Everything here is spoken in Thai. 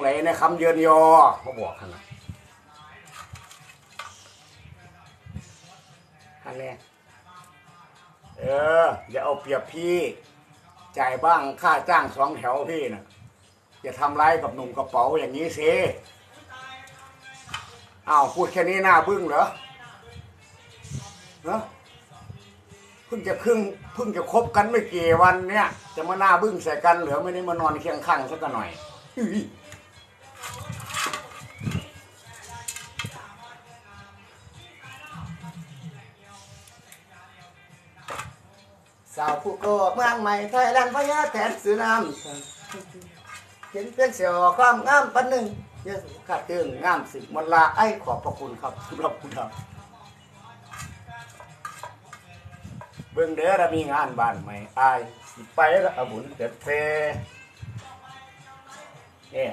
ไหลในคำเยือนยอเขาบอกขนาดอันนี้เออ อย่าเอาเปรียบพี่ จ่ายบ้างค่าจ้างสองแถวพี่นะอย่าทำร้ายกับหนุ่มกระเป๋าอย่างนี้สิอ้าวพูดแค่นี้หน้าบึ้งเหรอเนอะเพิ่งจะครึ่งเพิ่งจะคบกันไม่กี่วันเนี่ย จะมาหน้าบึ้งใส่กันเหรือไม่ได้มานอนเคียงข้างสักหน่อย สาวผู้โกเมืองใหม่ไทยแลนด์พญาแถนซื้อน้ำเห็นเป็นเสียวความงามปันหนึ่งเยอะขาดเตืองงามสิบมนลาไอ้ขอบพระคุณครับสำหรับคุณครับเบิ่งเด้อเรามีงานบ้านใหม่อายสิไปแล้วอาบุญเต็ดเฟเนี่ย